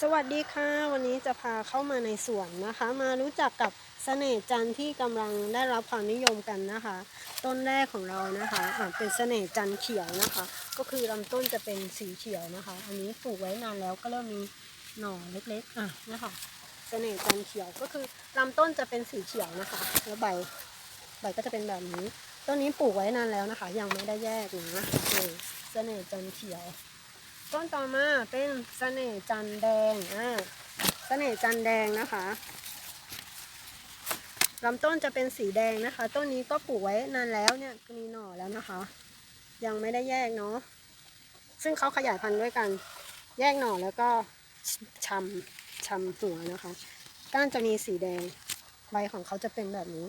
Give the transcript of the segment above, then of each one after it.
สวัสดีค่ะ วันนี้จะพาเข้ามาในสวนนะคะ มารู้จักกับเสน่ห์จันทร์ที่กำลังได้รับความนิยมกันนะคะ ต้นแรกของเรานะคะะเป็นเสน่ห์จันทร์เขียวนะคะ ก็คือลำต้นจะเป็นสีเขียวนะคะ อันนี้ปลูกไว้นานแล้วก็เริ่มมีหน่อเล็กๆอะนะคะเสน่ห์จันทร์เขียวก็คือลำต้นจะเป็นสีเขียวนะคะแล้วใบใบก็จะเป็นแบบนี้ต้นนี้ปลูกไว้นานแล้วนะคะ ยังไม่ได้แยกนะเอเสน่ห์จันทร์เขียว ต้นต่อมาเป็นเสน่ห์จันแดงอ่าเสน่ห์จันแดงนะคะลำต้นจะเป็นสีแดงนะคะ ต้นนี้ก็ปลูกไว้นานแล้วเนี่ยมีหน่อแล้วนะคะ ยังไม่ได้แยกเนาะซึ่งเขาขยายพันธุ์ด้วยกัน แยกหน่อแล้วก็ชำชำหัวนะคะ ก้านจะมีสีแดงใบของเขาจะเป็นแบบนี้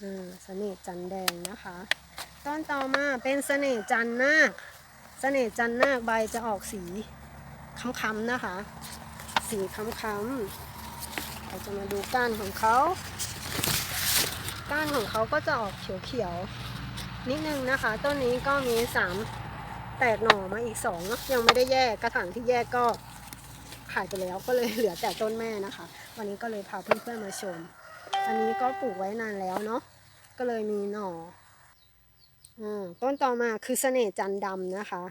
อ่าเสน่ห์จันแดงนะคะ ต้นต่อมาเป็นเสน่ห์จันนาค เสน่ห์จันนาคใบจะออกสีค้ำๆนะคะ สีค้ำๆเราจะมาดูก้านของเขาก้านของเขาก็จะออกเขียวๆนิดนึงนะคะ ต้นนี้ก็มีสามแตกหน่อมาอีกสองเนอะยังไม่ได้แยกกระถางที่แยกก็ขายไปแล้วก็เลยเหลือแต่ต้นแม่นะคะ วันนี้ก็เลยพาเพื่อนๆมาชม อันนี้ก็ปลูกไว้นานแล้วเนาะก็เลยมีหน่อ ต้นต่อมาคือเสน่ห์จันดำนะคะ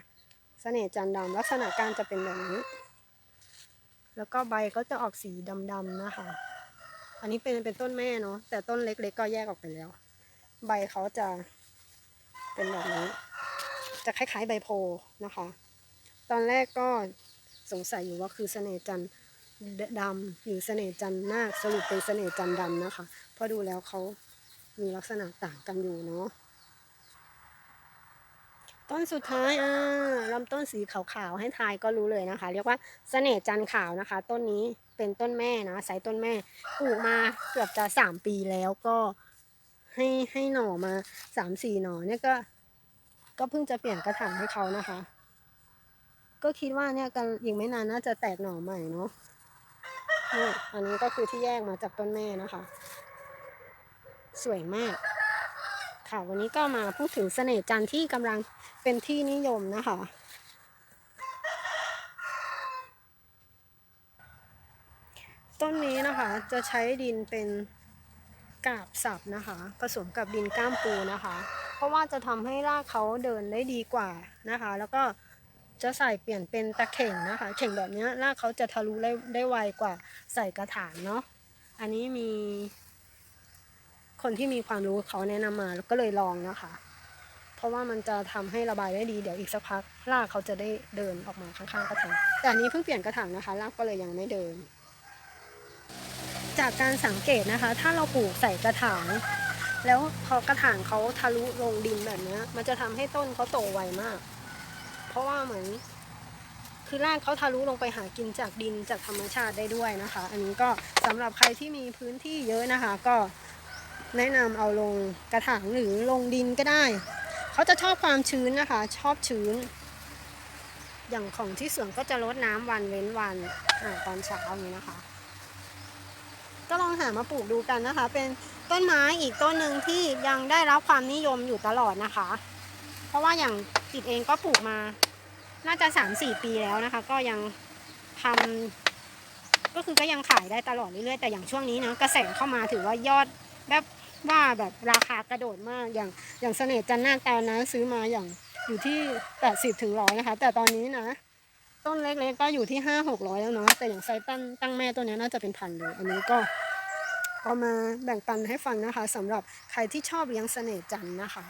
เสน่ห์จันดำลักษณะการจะเป็นแบบนี้ แล้วก็ใบก็จะออกสีดำๆนะคะ อันนี้เป็นเป็นต้นแม่เนาะแต่ต้นเล็กๆก็แยกออกไปแล้ว ใบเขาจะเป็นแบบนี้ จะคล้ายๆใบโพนะคะ ตอนแรกก็สงสัยอยู่ว่าคือเสน่ห์จันดำหรือเสน่ห์จันนาคสรุปเป็นเสน่ห์จันดำนะคะเพราะดูแล้วเขามีลักษณะต่างกันอยู่เนาะ ต้นสุดท้ายอ่าลำต้นสีขาวๆให้ทายก็รู้เลยนะคะ เรียกว่าเสน่ห์จันขาวนะคะ ต้นนี้เป็นต้นแม่นะสายต้นแม่ปลูกมาเกือบจะสามปีแล้วก็ให้ให้หน่อมาสามสี่หน่อเนี่ยก็ ก็เพิ่งจะเปลี่ยนกระถางให้เขานะคะ ก็คิดว่าเนี่ยกันอีกไม่นานน่าจะแตกหน่อใหม่เนาะนี่อันนี้ก็คือที่แยกมาจากต้นแม่นะคะ สวยมาก ค่ะ วันนี้ก็มาพูดถึงเสน่ห์จันทร์ที่กำลังเป็นที่นิยมนะคะ ต้นนี้นะคะจะใช้ดินเป็นกาบสับนะคะ ผสมกับดินก้ามปูนะคะ เพราะว่าจะทำให้รากเขาเดินได้ดีกว่านะคะ แล้วก็จะใส่เปลี่ยนเป็นตะเข่งนะคะ เข่งแบบนี้รากเขาจะทะลุได้ได้ไวกว่าใส่กระถางเนาะ อันนี้มี คนที่มีความรู้เขาแนะนำมาแล้วก็เลยลองนะคะ เพราะว่ามันจะทำให้ระบายได้ดีเดี๋ยวอีกสักพักรากเขาจะได้เดินออกมาข้างๆกระถางแต่อันนี้เพิ่งเปลี่ยนกระถางนะคะรากก็เลยยังไม่เดิน จากการสังเกตนะคะ ถ้าเราปลูกใส่กระถางแล้วพอกระถางเขาทะลุลงดินแบบนี้มันจะทำให้ต้นเขาโตไวมาก เพราะว่าเหมือนคือรากเขาทะลุลงไปหากินจากดินจากธรรมชาติได้ด้วยนะคะ อันนี้ก็สำหรับใครที่มีพื้นที่เยอะนะคะ ก็ แนะนำเอาลงกระถางหรือลงดินก็ได้ เขาจะชอบความชื้นนะคะ ชอบชื้น อย่างของที่สวนก็จะรดน้ำวันเว้นวันอตอนเช้าอย่างนี้นะคะ ก็ลองหามาปลูกดูกันนะคะ เป็นต้นไม้อีกต้นหนึ่งที่ยังได้รับความนิยมอยู่ตลอดนะคะ เพราะว่าอย่างติดเองก็ปลูกมา น่าจะสามสี่ปีแล้วนะคะ ก็ยังทำก็คือก็ยังขายได้ตลอดเรื่อยๆแต่อย่างช่วงนี้นะกระแสเข้ามาถือว่ายอด แบบว่าแบบราคากระโดดมากอย่างอย่างเสน่ห์จันนาตานะซื้อมาอย่างอยู่ที่แปดสิบถึงร้อยนะคะ แต่ตอนนี้นะ ต้นเล็กๆก็อยู่ที่ห้าหกร้อยแล้วเนาะแต่อย่างไซตั้งตั้งแม่ตัวนี้น่าจะเป็นพันเลย อันนี้ก็เอามาแบ่งปันให้ฟังนะคะสำหรับใครที่ชอบเลี้ยงเสน่ห์จันนะคะ